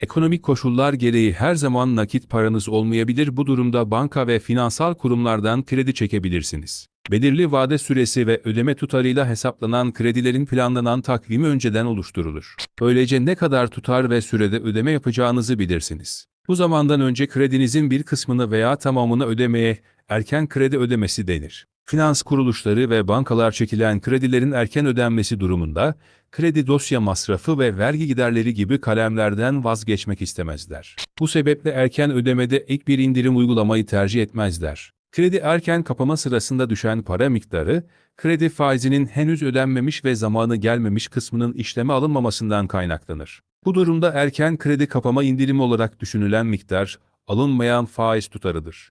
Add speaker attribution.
Speaker 1: Ekonomik koşullar gereği her zaman nakit paranız olmayabilir. Bu durumda banka ve finansal kurumlardan kredi çekebilirsiniz. Belirli vade süresi ve ödeme tutarıyla hesaplanan kredilerin planlanan takvimi önceden oluşturulur. Böylece ne kadar tutar ve sürede ödeme yapacağınızı bilirsiniz. Bu zamandan önce kredinizin bir kısmını veya tamamını ödemeye erken kredi ödemesi denir. Finans kuruluşları ve bankalar çekilen kredilerin erken ödenmesi durumunda, kredi dosya masrafı ve vergi giderleri gibi kalemlerden vazgeçmek istemezler. Bu sebeple erken ödemede ek bir indirim uygulamayı tercih etmezler. Kredi erken kapama sırasında düşen para miktarı, kredi faizinin henüz ödenmemiş ve zamanı gelmemiş kısmının işleme alınmamasından kaynaklanır. Bu durumda erken kredi kapama indirimi olarak düşünülen miktar, alınmayan faiz tutarıdır.